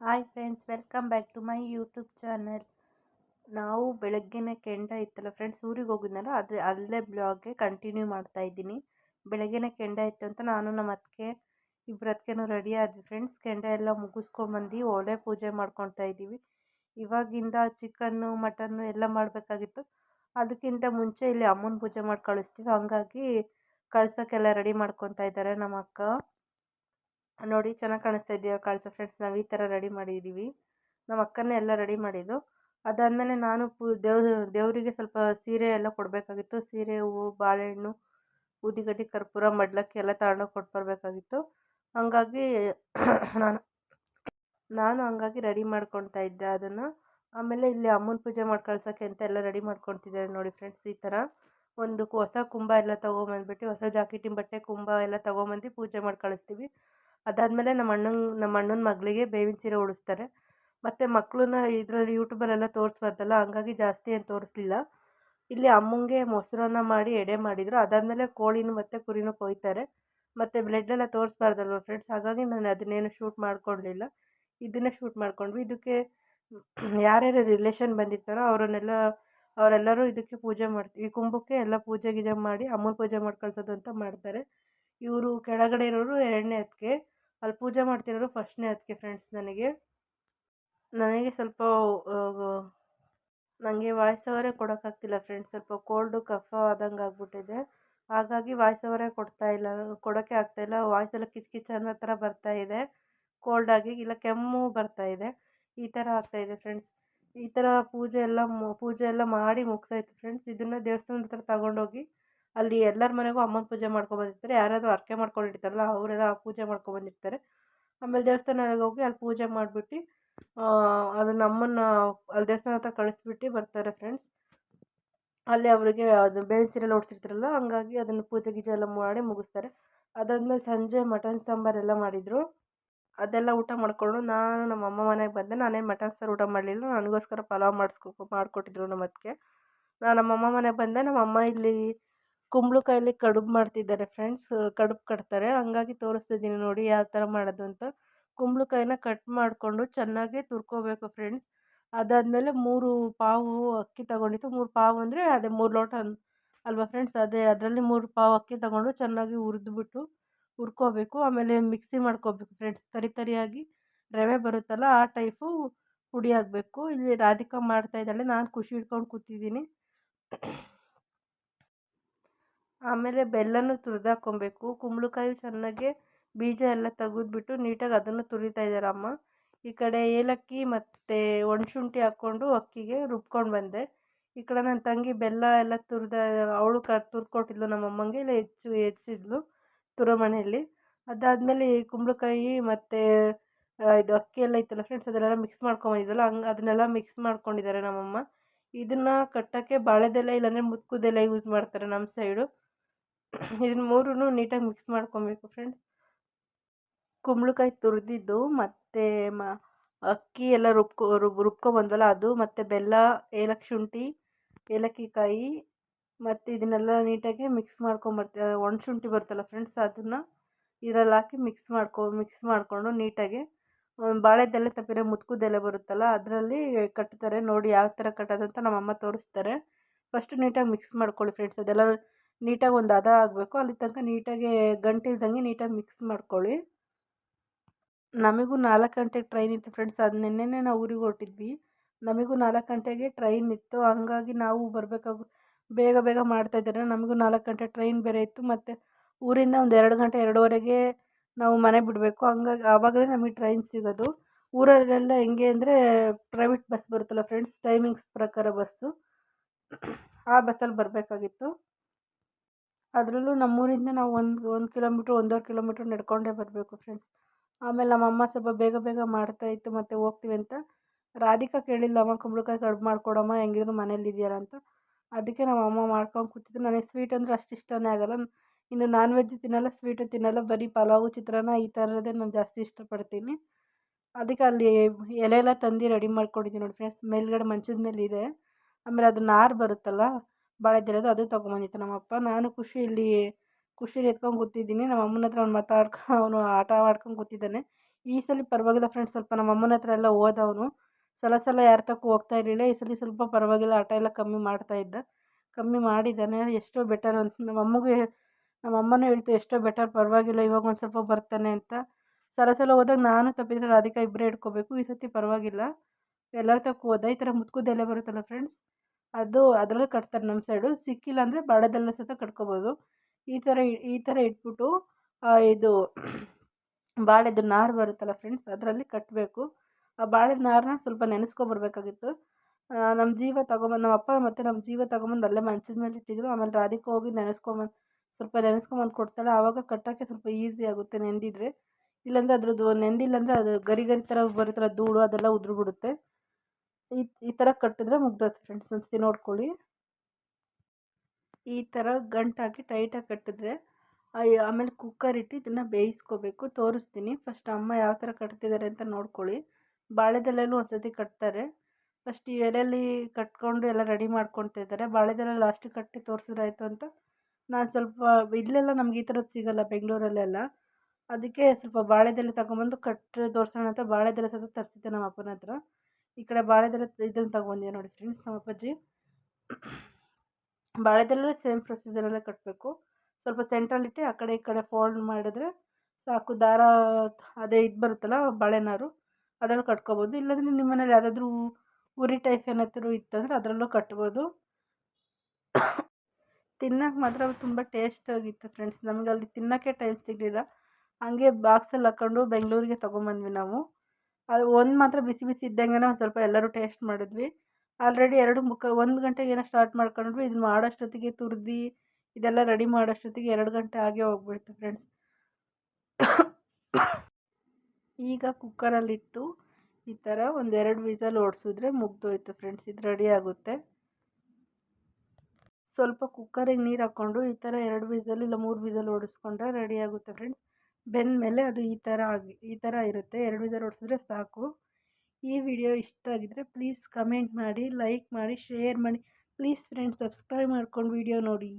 Hi friends welcome back to my YouTube channel ನಾವು ಬೆಳಗ್ಗೆನೇ ಕೆಂಡ ಇತ್ತಲ್ಲ ಫ್ರೆಂಡ್ಸ್ ಊರಿಗೆ ಹೋಗಿದ್ನಲ್ಲ ಆದರೆ ಅಲ್ಲೇ ಬ್ಲಾಗ್ಗೆ ಕಂಟಿನ್ಯೂ ಮಾಡ್ತಾ ಇದ್ದೀನಿ. ಬೆಳಗ್ಗೆನೇ ಕೆಂಡ ಇತ್ತು ಅಂತ ನಾನು ನಮ್ಮ ಅತ್ತಿಗೆ ಇಬ್ಬರು ಅತ್ತಿಗೆನೂ ರೆಡಿ ಆದ್ವಿ ಫ್ರೆಂಡ್ಸ್ ಕೆಂಡ ಎಲ್ಲ ಮುಗಿಸ್ಕೊಂಬಂದು ಒಲೆ ಪೂಜೆ ಮಾಡ್ಕೊತಾ ಇದ್ದೀವಿ. ಇವಾಗಿಂದ ಚಿಕನ್ನು ಮಟನ್ನು ಎಲ್ಲ ಮಾಡಬೇಕಾಗಿತ್ತು. ಅದಕ್ಕಿಂತ ಮುಂಚೆ ಇಲ್ಲಿ ಅಮ್ಮನ ಪೂಜೆ ಮಾಡಿ ಕಳಿಸ್ತೀವಿ. ಹಾಗಾಗಿ ಕಳ್ಸೋಕ್ಕೆಲ್ಲ ರೆಡಿ ಮಾಡ್ಕೊತಾ ಇದ್ದಾರೆ ನಮ್ಮ ಅಕ್ಕ. ನೋಡಿ ಚೆನ್ನಾಗಿ ಕಾಣಿಸ್ತಾ ಇದೆಯಾ? ಕಾಳಿಸ ಫ್ರೆಂಡ್ಸ್ ನಾವು ಈ ಥರ ರೆಡಿ ಮಾಡಿದ್ದೀವಿ ನಮ್ಮ ಅಕ್ಕನೇ ಎಲ್ಲ ರೆಡಿ ಮಾಡಿದ್ದು. ಅದಾದಮೇಲೆ ನಾನು ಪೂ ದೇವ್ ದೇವರಿಗೆ ಸ್ವಲ್ಪ ಸೀರೆ ಎಲ್ಲ ಕೊಡಬೇಕಾಗಿತ್ತು. ಸೀರೆ, ಹೂವು, ಬಾಳೆಹಣ್ಣು ಊದಿಗಡ್ಡಿ ಕರ್ಪೂರ, ಮಡ್ಲಕ್ಕಿ ಎಲ್ಲ ತಗೊಂಡೋಗಿ ಕೊಟ್ಟು ಬರಬೇಕಾಗಿತ್ತು. ಹಾಗಾಗಿ ನಾನು ನಾನು ಹಂಗಾಗಿ ರೆಡಿ ಮಾಡ್ಕೊತಾ ಇದ್ದೆ ಅದನ್ನು. ಆಮೇಲೆ ಇಲ್ಲಿ ಅಮ್ಮನ ಪೂಜೆ ಮಾಡಿ ಕಳ್ಸೋಕ್ಕೆ ಅಂತ ಎಲ್ಲ ರೆಡಿ ಮಾಡ್ಕೊತಿದ್ದಾರೆ ನೋಡಿ ಫ್ರೆಂಡ್ಸ್ ಈ ಥರ ಒಂದು ಹೊಸ ಕುಂಭ ಎಲ್ಲ ತೊಗೊಂಬಂದ್ಬಿಟ್ಟು, ಹೊಸ ಜಾಕೆಟಿನ ಬಟ್ಟೆ ಕುಂಭ ಎಲ್ಲ ತೊಗೊಂಬಂದು ಪೂಜೆ ಮಾಡಿ ಕಳಿಸ್ತೀವಿ. ಅದಾದಮೇಲೆ ನಮ್ಮ ಅಣ್ಣನ ನಮ್ಮ ಅಣ್ಣನ ಮಗಳಿಗೆ ಬೇವಿನ ಸೀರೆ ಉಡಿಸ್ತಾರೆ. ಮತ್ತು ಮಕ್ಕಳನ್ನ ಇದರಲ್ಲಿ ಯೂಟ್ಯೂಬಲ್ಲೆಲ್ಲ ತೋರಿಸ್ಬಾರ್ದಲ್ಲ, ಹಂಗಾಗಿ ಜಾಸ್ತಿ ಏನು ತೋರಿಸ್ಲಿಲ್ಲ. ಇಲ್ಲಿ ಅಮ್ಮಂಗೆ ಮೊಸರನ್ನ ಮಾಡಿ ಎಡೆ ಮಾಡಿದರು. ಅದಾದಮೇಲೆ ಕೋಳಿನೂ ಮತ್ತು ಕುರಿನೂ ಕೊಯ್ತಾರೆ. ಮತ್ತು ಬ್ಲಡ್ಡೆಲ್ಲ ತೋರಿಸ್ಬಾರ್ದಲ್ವ ಫ್ರೆಂಡ್ಸ್ ಹಾಗಾಗಿ ನಾನು ಅದನ್ನೇನು ಶೂಟ್ ಮಾಡ್ಕೊಳ್ಲಿಲ್ಲ ಇದನ್ನೇ ಶೂಟ್ ಮಾಡ್ಕೊಂಡ್ವಿ. ಇದಕ್ಕೆ ಯಾರ್ಯಾರು ರಿಲೇಷನ್ ಬಂದಿರ್ತಾರೋ ಅವರನ್ನೆಲ್ಲ, ಅವರೆಲ್ಲರೂ ಇದಕ್ಕೆ ಪೂಜೆ ಮಾಡ್ತೀವಿ. ಕುಂಭಕ್ಕೆ ಎಲ್ಲ ಪೂಜೆ ಗೀಜೆ ಮಾಡಿ ಅಮ್ಮನ ಪೂಜೆ ಮಾಡಿ ಕಳ್ಸೋದು ಅಂತ ಮಾಡ್ತಾರೆ. ಇವರು ಕೆಳಗಡೆ ಇರೋರು ಎರಡನೇ ಅತ್ತಿಗೆ ಅಲ್ಲಿ ಪೂಜೆ ಮಾಡ್ತಿರೋರು ಫಸ್ಟ್ನೇ ಅತ್ತಿಗೆ ಫ್ರೆಂಡ್ಸ್ ನನಗೆ. ನನಗೆ ಸ್ವಲ್ಪ ನನಗೆ ವಾಯ್ಸ್ ಅವರೇ ಕೊಡೋಕ್ಕಾಗ್ತಿಲ್ಲ ಫ್ರೆಂಡ್ಸ್ ಸ್ವಲ್ಪ ಕೋಲ್ಡು ಕಫ ಆದಂಗೆ ಆಗ್ಬಿಟ್ಟಿದೆ. ಹಾಗಾಗಿ ವಾಯ್ಸ್ ಅವರೇ ಕೊಡ್ತಾ ಇಲ್ಲ ಕೊಡೋಕ್ಕೆ ಆಗ್ತಾಯಿಲ್ಲ ವಾಯ್ಸ್ ಎಲ್ಲ ಕಿಚ್ ಕಿಚ್ ಅನ್ನೋ ಥರ ಬರ್ತಾ ಇದೆ ಕೋಲ್ಡಾಗಿ ಇಲ್ಲ ಕೆಮ್ಮು ಬರ್ತಾ ಇದೆ. ಈ ಥರ ಆಗ್ತಾಯಿದೆ ಫ್ರೆಂಡ್ಸ್ ಈ ಥರ ಪೂಜೆ ಎಲ್ಲ ಪೂಜೆ ಎಲ್ಲ ಮಾಡಿ ಮುಗಿಸಾಯ್ತು ಫ್ರೆಂಡ್ಸ್ ಇದನ್ನು ದೇವಸ್ಥಾನದ ಹತ್ರ ತಗೊಂಡೋಗಿ ಅಲ್ಲಿ ಎಲ್ಲರ ಮನೆಗೂ ಅಮ್ಮನ ಪೂಜೆ ಮಾಡ್ಕೊಬಂದಿರ್ತಾರೆ. ಯಾರಾದರೂ ಹರಕೆ ಮಾಡ್ಕೊಂಡಿರ್ತಾರಲ್ಲ, ಅವರೆಲ್ಲ ಪೂಜೆ ಮಾಡ್ಕೊಬಂದಿರ್ತಾರೆ. ಆಮೇಲೆ ದೇವಸ್ಥಾನಕ್ಕೆ ಹೋಗಿ ಅಲ್ಲಿ ಪೂಜೆ ಮಾಡಿಬಿಟ್ಟು ಅದನ್ನು ಅಮ್ಮನ ಅಲ್ಲಿ ದೇವಸ್ಥಾನ ಹತ್ರ ಕಳಿಸ್ಬಿಟ್ಟು ಬರ್ತಾರೆ ಫ್ರೆಂಡ್ಸ್ ಅಲ್ಲಿ ಅವರಿಗೆ ಅದು ಬೇವಿನ ಸೀರೆಲ್ಲ ಓಡಿಸಿರ್ತಾರಲ್ಲ ಹಂಗಾಗಿ ಅದನ್ನು ಪೂಜೆ ಗೀಜೆ ಎಲ್ಲ ಮಾಡಿ ಮುಗಿಸ್ತಾರೆ. ಅದಾದಮೇಲೆ ಸಂಜೆ ಮಟನ್ ಸಾಂಬಾರೆಲ್ಲ ಮಾಡಿದರು. ಅದೆಲ್ಲ ಊಟ ಮಾಡಿಕೊಂಡು ನಾನು ನಮ್ಮ ಅಮ್ಮ ಮನೆಗೆ ಬಂದೆ. ನಾನೇನು ಮಟನ್ ಸಾರು ಊಟ ಮಾಡಲಿಲ್ಲ, ನನಗೋಸ್ಕರ ಪಲಾವ್ ಮಾಡಿಸ್ಕೊ, ಮಾಡಿಕೊಟ್ಟಿದ್ರು ನಮ್ಮ ಅದಕ್ಕೆ ನಾನು ನಮ್ಮ ಅಮ್ಮ ಮನೆಗೆ ಬಂದೆ. ನಮ್ಮ ಅಮ್ಮ ಇಲ್ಲಿ ಕುಂಬಳಕಾಯಲ್ಲಿ ಕಡುಬು ಮಾಡ್ತಿದ್ದಾರೆ ಫ್ರೆಂಡ್ಸ್. ಕಡುಬು ಕಟ್ತಾರೆ. ಹಂಗಾಗಿ ತೋರಿಸ್ತಿದ್ದೀನಿ ನೋಡಿ ಯಾವ ಥರ ಮಾಡೋದು ಅಂತ. ಕುಂಬಳಕಾಯಿನ ಕಟ್ ಮಾಡಿಕೊಂಡು ಚೆನ್ನಾಗಿ ತುರ್ಕೋಬೇಕು ಫ್ರೆಂಡ್ಸ್. ಅದಾದಮೇಲೆ ಮೂರು ಪಾವು ಅಕ್ಕಿ ತಗೊಂಡಿತ್ತು. ಮೂರು ಪಾವು ಅಂದರೆ ಅದೇ ಮೂರು ಲೋಟ ಅಲ್ವಾ ಫ್ರೆಂಡ್ಸ್? ಅದೇ ಅದರಲ್ಲಿ ಮೂರು ಪಾವು ಅಕ್ಕಿ ತಗೊಂಡು ಚೆನ್ನಾಗಿ ಹುರಿದ್ಬಿಟ್ಟು ಹುರ್ಕೋಬೇಕು. ಆಮೇಲೆ ಮಿಕ್ಸಿ ಮಾಡ್ಕೋಬೇಕು ಫ್ರೆಂಡ್ಸ್. ತರಿ ತರಿಯಾಗಿ ರವೆ ಬರುತ್ತಲ್ಲ ಆ ಟೈಪು ಪುಡಿ ಆಗಬೇಕು ಇಲ್ಲಿ ರಾಧಿಕಾ ಮಾಡ್ತಾಯಿದ್ದಾಳೆ ನಾನು ಖುಷಿ ಇಟ್ಕೊಂಡು ಕೂತಿದ್ದೀನಿ. ಆಮೇಲೆ ಬೆಲ್ಲನೂ ತುರಿದಾಕ್ಕೊಬೇಕು ಕುಂಬಳಕಾಯಿ ಚೆನ್ನಾಗಿ ಬೀಜ ಎಲ್ಲ ತೆಗೆದ್ಬಿಟ್ಟು ನೀಟಾಗಿ ಅದನ್ನು ತುರಿತಾ ಇದ್ದಾರೆ ಅಮ್ಮ. ಈ ಕಡೆ ಏಲಕ್ಕಿ ಮತ್ತು ಒಣಶುಂಠಿ ಹಾಕ್ಕೊಂಡು ಅಕ್ಕಿಗೆ ರುಬ್ಕೊಂಡು ಬಂದೆ. ಈ ಕಡೆ ನನ್ನ ತಂಗಿ ಬೆಲ್ಲ ಎಲ್ಲ ತುರಿದ, ಅವಳು ಕ ತುರ್ಕೊಟ್ಟಿದ್ಲು ನಮ್ಮ ಅಮ್ಮಂಗೆ. ಇಲ್ಲ, ಹೆಚ್ಚು, ಹೆಚ್ಚಿದ್ಲು ತುರೋ ಮನೆಯಲ್ಲಿ. ಅದಾದಮೇಲೆ ಈ ಕುಂಬಳಕಾಯಿ ಮತ್ತು ಇದು ಅಕ್ಕಿ ಎಲ್ಲ ಇತ್ತಲ್ಲ ಫ್ರೆಂಡ್ಸ್ ಅದನ್ನೆಲ್ಲ ಮಿಕ್ಸ್ ಮಾಡ್ಕೊಂಬಂದಿದ್ವಲ್ಲ, ಹಂಗೆ ಅದನ್ನೆಲ್ಲ ಮಿಕ್ಸ್ ಮಾಡ್ಕೊಂಡಿದ್ದಾರೆ ನಮ್ಮಮ್ಮ ಇದನ್ನು ಕಟ್ಟೋಕ್ಕೆ ಬಾಳೆದೆಲೆ ಇಲ್ಲಾಂದರೆ ಮುತ್ಕುದೆಲೆ ಯೂಸ್ ಮಾಡ್ತಾರೆ ನಮ್ಮ ಸೈಡು ಇದನ್ನ ಮೂರೂ ನೀಟಾಗಿ ಮಿಕ್ಸ್ ಮಾಡ್ಕೊಬೇಕು ಫ್ರೆಂಡ್ಸ್. ಕುಂಬಳಕಾಯಿ ತುರಿದಿದ್ದು ಮತ್ತು ಮ, ಅಕ್ಕಿ ಎಲ್ಲ ರುಬ್ಕೊ, ರುಬ್, ರುಬ್ಕೊಬಂದ್ವಲ್ಲ ಅದು ಮತ್ತು ಬೆಲ್ಲ, ಏಲಕ್ಕಿ ಶುಂಠಿ, ಏಲಕ್ಕಿ ಕಾಯಿ ಮತ್ತು ಇದನ್ನೆಲ್ಲ ನೀಟಾಗಿ ಮಿಕ್ಸ್ ಮಾಡ್ಕೊಂಬರ್ತೀವಿ ಒಣ ಶುಂಠಿ ಬರ್ತಲ್ಲ ಫ್ರೆಂಡ್ಸ್ ಅದನ್ನು ಇದರಲ್ಲಿ ಹಾಕಿ ಮಿಕ್ಸ್ ಮಾಡ್ಕೊ, ಮಿಕ್ಸ್ ಮಾಡಿಕೊಂಡು ನೀಟಾಗಿ ಬಾಳೆದೆಲೆ ತಪ್ಪಿರೋ ಮುತ್ಕುದೆಲೆ ಬರುತ್ತಲ್ಲ ಅದರಲ್ಲಿ ಕಟ್ತಾರೆ ನೋಡಿ ಯಾವ ಥರ ಕಟ್ಟೋದಂತ ನಮ್ಮಮ್ಮ ತೋರಿಸ್ತಾರೆ. ಫಸ್ಟು ನೀಟಾಗಿ ಮಿಕ್ಸ್ ಮಾಡ್ಕೊಳ್ಳಿ ಫ್ರೆಂಡ್ಸ್ ಅದೆಲ್ಲ ನೀಟಾಗಿ ಒಂದು ಹದ ಆಗಬೇಕು. ಅಲ್ಲಿ ತನಕ ನೀಟಾಗಿ ಗಂಟಿಲ್ದಂಗೆ ನೀಟಾಗಿ ಮಿಕ್ಸ್ ಮಾಡ್ಕೊಳ್ಳಿ. ನಮಗೂ ನಾಲ್ಕು ಗಂಟೆಗೆ ಟ್ರೈನ್ ಇತ್ತು ಫ್ರೆಂಡ್ಸ್ ಅದು ನಿನ್ನೆನೇ ನಾವು ಊರಿಗೆ ಹೊರಟಿದ್ವಿ. ನಮಗೂ ನಾಲ್ಕು ಗಂಟೆಗೆ ಟ್ರೈನ್ ಇತ್ತು. ಹಂಗಾಗಿ ನಾವು ಬರಬೇಕಾಗು, ಬೇಗ ಬೇಗ ಮಾಡ್ತಾಯಿದ್ದಾರೆ ನಮಗೂ ನಾಲ್ಕು ಗಂಟೆ ಟ್ರೈನ್ ಬೇರೆ ಇತ್ತು. ಮತ್ತು ಊರಿಂದ ಒಂದು ಎರಡು ಗಂಟೆ, ಎರಡುವರೆಗೆ ನಾವು ಮನೆ ಬಿಡಬೇಕು. ಹಂಗಾಗಿ ಆವಾಗಲೇ ನಮಗೆ ಟ್ರೈನ್ ಸಿಗೋದು. ಊರಲ್ಲೆಲ್ಲ ಹೆಂಗೆ ಅಂದರೆ ಪ್ರೈವೇಟ್ ಬಸ್ ಬರುತ್ತಲ್ಲ ಫ್ರೆಂಡ್ಸ್ ಟೈಮಿಂಗ್ಸ್ ಪ್ರಕಾರ ಬಸ್ಸು ಆ ಬಸ್ಸಲ್ಲಿ ಬರಬೇಕಾಗಿತ್ತು. ಅದರಲ್ಲೂ ನಮ್ಮೂರಿಂದ ನಾವು ಒಂದು ಒಂದು ಕಿಲೋಮೀಟ್ರ್, ಒಂದೂವರೆ ಕಿಲೋಮೀಟ್ರ್ ನಡ್ಕೊಂಡೇ ಬರಬೇಕು ಫ್ರೆಂಡ್ಸ್ ಆಮೇಲೆ ನಮ್ಮಮ್ಮ ಸ್ವಲ್ಪ ಬೇಗ ಬೇಗ ಮಾಡ್ತಾಯಿತ್ತು ಮತ್ತು ಹೋಗ್ತೀವಿ ಅಂತ. ರಾಧಿಕಾ ಕೇಳಿದ್ಲಮ್ಮ ಕುಂಬಳಕಾಯಿ ಕಡ್ಬು ಮಾಡಿಕೊಡಮ್ಮ, ಹೆಂಗಿದ್ರು ಮನೇಲಿದ್ದೀಯಲ್ಲ ಅಂತ. ಅದಕ್ಕೆ ನಮ್ಮಮ್ಮ ಮಾಡ್ಕೊಂಡು ಕೂತಿದ್ದು ನನಗೆ ಸ್ವೀಟ್ ಅಂದರೆ ಅಷ್ಟು ಇಷ್ಟನೇ ಆಗೋಲ್ಲ. ಇನ್ನು ನಾನ್ ವೆಜ್ ತಿನ್ನಲ್ಲ ಸ್ವೀಟು ತಿನ್ನಲ್ಲ, ಬರೀ ಪಲಾವು, ಚಿತ್ರಾನ್ನ ಈ ಥರದ್ದೇ ನಾನು ಜಾಸ್ತಿ ಇಷ್ಟಪಡ್ತೀನಿ. ಅದಕ್ಕೆ ಅಲ್ಲಿ ಎಲೆ ಎಲ್ಲ ತಂದು ರೆಡಿ ಮಾಡ್ಕೊಂಡಿದ್ದೀನಿ ನೋಡಿ ಫ್ರೆಂಡ್ಸ್ ಮೇಲುಗಡೆ ಮಂಚದ ಮೇಲೆ ಇದೆ. ಆಮೇಲೆ ಅದು ನಾರು ಬರುತ್ತಲ್ಲ ಬಾಳೆದೆಲೆದು ಅದು ತೊಗೊಂಬಂದಿತ್ತು ನಮ್ಮಪ್ಪ. ನಾನು ಖುಷಿಯಲ್ಲಿ ಖುಷಿಲಿ ಎತ್ಕೊಂಡು ಕೂತಿದ್ದೀನಿ. ನಮ್ಮ ಅಮ್ಮನ ಹತ್ರ ಅವ್ನು ಮಾತಾಡ್ಕೊ, ಅವನು ಆಟ ಆಡ್ಕೊಂಡು ಕೂತಿದ್ದಾನೆ. ಈ ಸಲ ಪರವಾಗಿಲ್ಲ ಫ್ರೆಂಡ್ಸ್ ಸ್ವಲ್ಪ ನಮ್ಮ ಅಮ್ಮನ ಹತ್ರ ಎಲ್ಲ ಹೋದವನು ಸಲ ಸಲ ಯಾರ ತಕ್ಕೂ ಹೋಗ್ತಾ ಇರಲಿಲ್ಲ. ಈ ಸಲ ಸ್ವಲ್ಪ ಪರವಾಗಿಲ್ಲ. ಆಟ ಎಲ್ಲ ಕಮ್ಮಿ ಮಾಡ್ತಾ ಇದ್ದ. ಕಮ್ಮಿ ಮಾಡಿದ್ದಾನೆ. ಎಷ್ಟೋ ಬೆಟರ್ ಅಂತ. ನಮ್ಮ ಅಮ್ಮಗೆ ನಮ್ಮ ಅಮ್ಮನೂ ಹೇಳ್ತು, ಎಷ್ಟೋ ಬೆಟರ್ ಪರವಾಗಿಲ್ಲ. ಇವಾಗ ಒಂದು ಸ್ವಲ್ಪ ಬರ್ತಾನೆ ಅಂತ. ಸಲ ಸಲ ಹೋದಾಗ ನಾನು ತಪ್ಪಿದ್ರೆ ರಾಧಿಕಾ ಇಬ್ಬರೇ ಇಟ್ಕೋಬೇಕು ಈ ಸತಿ ಪರವಾಗಿಲ್ಲ. ಎಲ್ಲರ ತಕ್ಕ ಹೋದ ಈ ಥರ ಮುತ್ಕುದೆಲೆ ಬರುತ್ತಲ್ಲ ಫ್ರೆಂಡ್ಸ್ ಅದು ಅದರಲ್ಲೂ ಕಟ್ತಾರೆ ನಮ್ಮ ಸೈಡು ಸಿಕ್ಕಿಲ್ಲ ಅಂದರೆ ಬಾಳೆದೆಲೆ ಸಹಿತ ಕಟ್ಕೋಬೋದು. ಈ ಥರ ಈ ಥರ ಇಟ್ಬಿಟ್ಟು ಇದು ಬಾಳೆದು ನಾರು ಬರುತ್ತಲ್ಲ ಫ್ರೆಂಡ್ಸ್ ಅದರಲ್ಲಿ ಕಟ್ಟಬೇಕು ಆ ಬಾಳೆ ನಾರನ್ನ ಸ್ವಲ್ಪ ನೆನೆಸ್ಕೊಬರ್ಬೇಕಾಗಿತ್ತು ನಮ್ಮ ಜೀವ ತಗೊಂಬಂದು ನಮ್ಮ ಅಪ್ಪ ಮತ್ತು ನಮ್ಮ ಜೀವ ತಗೊಂಬಂದು ಅಲ್ಲೇ ಮಂಚದ ಮೇಲೆ ಇಟ್ಟಿದ್ರು. ಆಮೇಲೆ ರಾಧಿಕ ಹೋಗಿ ನೆನೆಸ್ಕೊಂಬಂದು ಸ್ವಲ್ಪ ನೆನೆಸ್ಕೊಂಬಂದು ಕೊಡ್ತಾಳೆ. ಆವಾಗ ಕಟ್ಟೋಕ್ಕೆ ಸ್ವಲ್ಪ ಈಸಿ ಆಗುತ್ತೆ ನೆಂದಿದ್ರೆ. ಇಲ್ಲಾಂದರೆ ಅದ್ರದ್ದು ನೆಂದಿಲ್ಲ ಅಂದರೆ ಅದು ಗರಿ ಗರಿ ಥರ ಬರುತ್ತಲ್ಲ, ಧೂಳು ಅದೆಲ್ಲ ಉದುರು ಬಿಡುತ್ತೆ ಈ ಈ ಥರ ಕಟ್ಟಿದ್ರೆ ಮುಗ್ದೋಯ್ತು ಫ್ರೆಂಡ್ಸ್ ಒಂದ್ಸತಿ ನೋಡ್ಕೊಳ್ಳಿ. ಈ ಥರ ಗಂಟಾಗಿ ಟೈಟಾಗಿ ಕಟ್ಟಿದ್ರೆ ಆಮೇಲೆ ಕುಕ್ಕರ್ ಇಟ್ಟು ಇದನ್ನು ಬೇಯಿಸ್ಕೋಬೇಕು. ತೋರಿಸ್ತೀನಿ. ಫಸ್ಟ್ ಅಮ್ಮ ಯಾವ ಥರ ಕಟ್ತಿದ್ದಾರೆ ಅಂತ ನೋಡ್ಕೊಳ್ಳಿ. ಬಾಳೆದೆಲೆಲ್ಲೂ ಒಂದ್ಸತಿ ಕಟ್ತಾರೆ. ಫಸ್ಟ್ ಈ ಎಲೆಯಲ್ಲಿ ಕಟ್ಕೊಂಡು ಎಲ್ಲ ರೆಡಿ ಮಾಡ್ಕೊಳ್ತಾ ಇದ್ದಾರೆ. ಬಾಳೆದೆಲೆ ಲಾಸ್ಟ್ ಕಟ್ಟಿ ತೋರಿಸಿದ್ರೆ ಆಯಿತು ಅಂತ ನಾನು ಸ್ವಲ್ಪ, ಇಲ್ಲೆಲ್ಲ ನಮ್ಗೆ ಈ ಥರದ್ದು ಸಿಗೋಲ್ಲ, ಬೆಂಗಳೂರಲ್ಲೆಲ್ಲ. ಅದಕ್ಕೆ ಸ್ವಲ್ಪ ಬಾಳೆದೆಲೆ ತಗೊಂಬಂದು ಕಟ್ಟಿ ತೋರಿಸೋಣ ಅಂತ ಬಾಳೆದೆಲೆ ಸಹ ತರಿಸಿದ್ದೆ ನಮ್ಮ ಅಪ್ಪನ ಹತ್ರ. ಈ ಕಡೆ ಬಾಳೆದೆಲೆ ಇದನ್ನು ತಗೊಂಡಿದ್ದೆ ನೋಡಿ ಫ್ರೆಂಡ್ಸ್ ನಮ್ಮ ಅಪ್ಪಾಜಿ. ಬಾಳೆದೆಲೆ ಸೇಮ್ ಪ್ರೊಸೀಜರಲ್ಲೇ ಕಟ್ಟಬೇಕು ಸ್ವಲ್ಪ ಸೆಂಟ್ರಲ್ಲಿಟ್ಟು ಆ ಕಡೆ ಈ ಕಡೆ ಫೋಲ್ಡ್ ಮಾಡಿದ್ರೆ ಸಾಕು. ದಾರ ಅದೇ ಇದು ಬರುತ್ತಲ್ಲ ಬಾಳೆನಾರು, ಅದರಲ್ಲಿ ಕಟ್ಕೋಬೋದು. ಇಲ್ಲಾಂದರೆ ನಿಮ್ಮ ಮನೇಲಿ ಯಾವುದಾದ್ರೂ ಉರಿ ಟೈಪ್ ಏನಾದರೂ ಇತ್ತಂದರೆ ಅದರಲ್ಲೂ ಕಟ್ಬೋದು. ತಿನ್ನೋಕೆ ಮಾತ್ರ ತುಂಬ ಟೇಸ್ಟಾಗಿತ್ತು ಫ್ರೆಂಡ್ಸ್ ನಮಗೆ ಅಲ್ಲಿ ತಿನ್ನೋಕ್ಕೆ ಟೈಮ್ ಸಿಗಲಿಲ್ಲ. ಹಂಗೆ ಬಾಕ್ಸಲ್ಲಿ ಹಾಕ್ಕೊಂಡು ಬೆಂಗಳೂರಿಗೆ ತೊಗೊಂಬಂದ್ವಿ ನಾವು. ಅದು ಒಂದು ಮಾತ್ರ ಬಿಸಿ ಬಿಸಿ ಇದ್ದಂಗೆ ಒಂದು ಸ್ವಲ್ಪ ಎಲ್ಲರೂ ಟೇಸ್ಟ್ ಮಾಡಿದ್ವಿ. ಆಲ್ರೆಡಿ ಎರಡು ಮುಕ್ಕ ಒಂದು ಗಂಟೆಗೆ ಏನೋ ಸ್ಟಾರ್ಟ್ ಮಾಡ್ಕೊಂಡ್ವಿ ಇದನ್ನ ಮಾಡೋಷ್ಟೊತ್ತಿಗೆ ತುರಿದು, ಇದೆಲ್ಲ ರೆಡಿ ಮಾಡೋಷ್ಟೊತ್ತಿಗೆ ಎರಡು ಗಂಟೆ ಆಗೇ ಹೋಗ್ಬಿಡ್ತು ಫ್ರೆಂಡ್ಸ್ ಈಗ ಕುಕ್ಕರಲ್ಲಿಟ್ಟು ಈ ಥರ ಒಂದೆರಡು ವಿಸಲ್ ಓಡಿಸಿದ್ರೆ ಮುಗ್ದೋಯ್ತು ಫ್ರೆಂಡ್ಸ್ ಇದು ರೆಡಿ ಆಗುತ್ತೆ. ಸ್ವಲ್ಪ ಕುಕ್ಕರಿಗೆ ನೀರು ಹಾಕ್ಕೊಂಡು ಈ ಥರ ಎರಡು ವಿಸಲ್ ಇಲ್ಲ ಮೂರು ವಿಸಲ್ ಓಡಿಸ್ಕೊಂಡ್ರೆ ರೆಡಿ ಆಗುತ್ತೆ ಫ್ರೆಂಡ್ಸ್ ಬೆಂದ ಮೇಲೆ ಅದು ಈ ಥರ ಆಗಿ, ಈ ಥರ ಇರುತ್ತೆ. ಎರಡು ವಿಸರ್ ಓಡಿಸಿದ್ರೆ ಸಾಕು. ಈ ವಿಡಿಯೋ ಇಷ್ಟ ಆಗಿದ್ದರೆ ಪ್ಲೀಸ್ ಕಮೆಂಟ್ ಮಾಡಿ, ಲೈಕ್ ಮಾಡಿ, ಶೇರ್ ಮಾಡಿ. ಪ್ಲೀಸ್ ಫ್ರೆಂಡ್ಸ್, ಸಬ್ಸ್ಕ್ರೈಬ್ ಮಾಡ್ಕೊಂಡು ವಿಡಿಯೋ ನೋಡಿ.